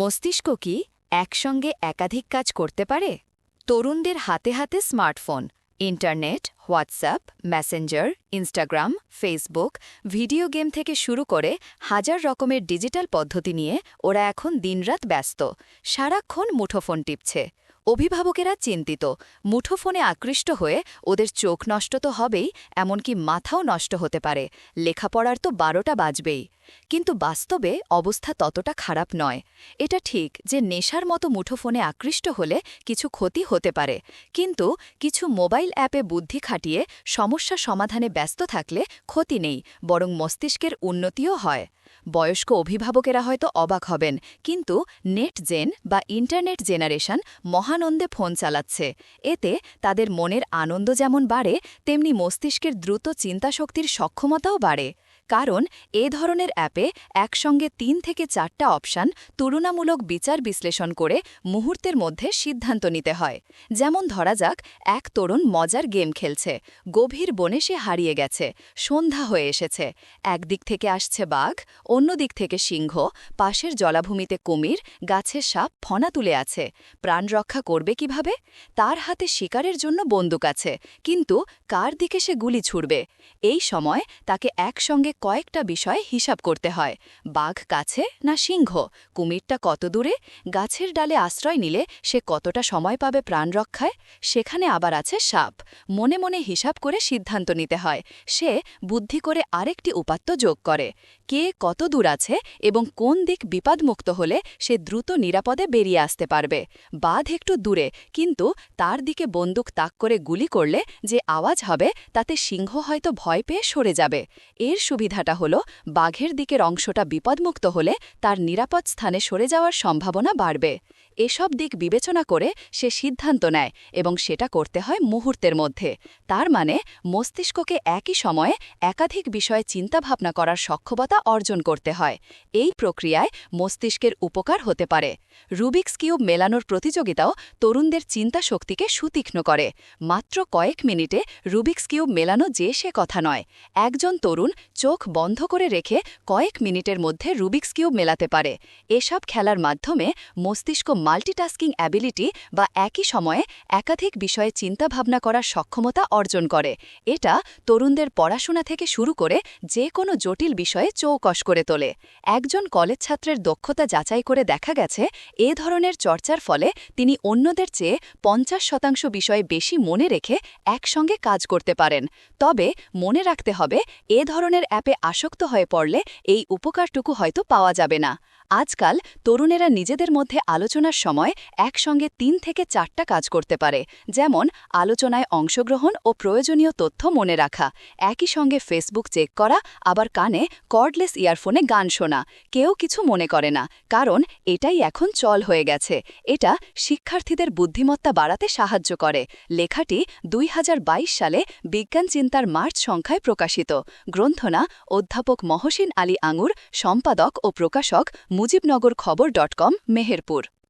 মস্তিষ্ক কি একসঙ্গে একাধিক কাজ করতে পারে? তরুণদের হাতে হাতে smartphone, internet, WhatsApp, Messenger, Instagram, Facebook, video game থেকে শুরু করে হাজার রকমের ডিজিটাল পদ্ধতি নিয়ে ওরা এখন দিনরাত ব্যস্ত। সারাক্ষণ মুঠোফোন টিপছে। অভিভাবকেরা চিন্তিত। মুঠোফোনে আকৃষ্ট হয়ে ওদের চোখ নষ্ট তো হবেই, এমনকি মাথাও নষ্ট হতে পারে। লেখাপড়ার তো বারোটা বাজবেই। কিন্তু বাস্তবে অবস্থা ততটা খারাপ নয়। এটা ঠিক যে নেশার মতো মুঠোফোনে আকৃষ্ট হলে কিছু ক্ষতি হতে পারে। কিন্তু কিছু মোবাইল অ্যাপে বুদ্ধি খাটিয়ে সমস্যা সমাধানে ব্যস্ত থাকলে ক্ষতি নেই, বরং মস্তিষ্কের উন্নতিও হয়। বয়স্ক অভিভাবকেরা হয়তো অবাক হবেন, কিন্তু নেট জেন বা ইন্টারনেট জেনারেশন মহানন্দে ফোন চালাচ্ছে। এতে তাদের মনের আনন্দ যেমন বাড়ে, তেমনি মস্তিষ্কের দ্রুত চিন্তাশক্তির সক্ষমতাও বাড়ে। কারণ এ ধরনের অ্যাপে একসঙ্গে তিন থেকে চারটা অপশান তুলনামূলক বিচার বিশ্লেষণ করে মুহূর্তের মধ্যে সিদ্ধান্ত নিতে হয়। যেমন ধরা যাক, এক তরুণ মজার গেম খেলছে, গভীর বনে সে হারিয়ে গেছে, সন্ধ্যা হয়ে এসেছে, একদিক থেকে আসছে বাঘ, অন্য দিক থেকে সিংহ, পাশের জলাভূমিতে কুমির গাছের সাপ, ফনা তুলে আছে, প্রাণ রক্ষা করবে কীভাবে? তার হাতে শিকারের জন্য বন্দুক আছে, কিন্তু কার দিকে সে গুলি ছুড়বে? এই সময় তাকে একসঙ্গে কয়েকটা বিষয় হিসাব করতে হয়। বাঘ কাছে না সিংহ? কুমিরটা কত দূরে? গাছের ডালে আশ্রয় নিলে সে কতটা সময় পাবে প্রাণ রক্ষায়? সেখানে আবার আছে সাপ। মনে মনে হিসাব করে সিদ্ধান্ত নিতে হয়। সে বুদ্ধি করে আরেকটি উপাত্ত যোগ করে। কে কত দূর আছে এবং কোন দিক বিপদমুক্ত হলে সে দ্রুত নিরাপদে বেরিয়ে আসতে পারবে। বাঘ একটু দূরে, কিন্তু তার দিকে বন্দুক তাক করে গুলি করলে যে আওয়াজ হবে, তাতে সিংহ হয়তো ভয় পেয়ে সরে যাবে। এর সুবিধাটা হল, বাঘের দিকের অংশটা বিপদমুক্ত হলে তার নিরাপদ স্থানে সরে যাওয়ার সম্ভাবনা বাড়বে। এসব দিক বিবেচনা করে সে সিদ্ধান্ত নেয় এবং সেটা করতে হয় মুহূর্তের মধ্যে। তার মানে মস্তিষ্ককে একই সময়ে একাধিক বিষয়ে চিন্তাভাবনা করার সক্ষমতা অর্জন করতে হয়। এই প্রক্রিয়ায় মস্তিষ্কের উপকার হতে পারে। রুবিক্স কিউব মেলানোর প্রতিযোগিতাও তরুণদের চিন্তা শক্তিকে সুতীক্ষ্ণ করে। মাত্র কয়েক মিনিটে রুবিক্স কিউব মেলানো যে সে কথা নয়, একজন তরুণ চোখ বন্ধ করে রেখে কয়েক মিনিটের মধ্যে রুবিক্স কিউব মেলাতে পারে। এসব খেলার মাধ্যমে মস্তিষ্ক মাল্টিটাস্কিং অ্যাবিলিটি বা একই সময়ে একাধিক বিষয়ে চিন্তাভাবনা করার সক্ষমতা অর্জন করে। এটা তরুণদের পড়াশোনা থেকে শুরু করে যে কোনো জটিল বিষয়ে চৌকস করে তোলে। একজন কলেজ ছাত্রের দক্ষতা যাচাই করে দেখা গেছে, এ ধরনের চর্চার ফলে তিনি অন্যদের চেয়ে পঞ্চাশ শতাংশ বিষয়ে বেশি মনে রেখে একসঙ্গে কাজ করতে পারেন। তবে মনে রাখতে হবে, এ ধরনের অ্যাপে আসক্ত হয়ে পড়লে এই উপকারটুকু হয়তো পাওয়া যাবে না। আজকাল তরুণেরা নিজেদের মধ্যে আলোচনার সময় একসঙ্গে তিন থেকে চারটা কাজ করতে পারে, যেমন আলোচনায় অংশগ্রহণ ও প্রয়োজনীয় তথ্য মনে রাখা, একই সঙ্গে ফেসবুক চেক করা, আবার কানে কর্ডলেস ইয়ারফোনে গান শোনা। কেউ কিছু মনে করে না, কারণ এটাই এখন চল হয়ে গেছে। এটা শিক্ষার্থীদের বুদ্ধিমত্তা বাড়াতে সাহায্য করে। লেখাটি দুই হাজার বাইশ সালে বিজ্ঞান চিন্তার মার্চ সংখ্যায় প্রকাশিত। গ্রন্থনা অধ্যাপক মহসিন আলী আঙুর, সম্পাদক ও প্রকাশক মুজিবনগর খবর ডট কম মেহেরপুর।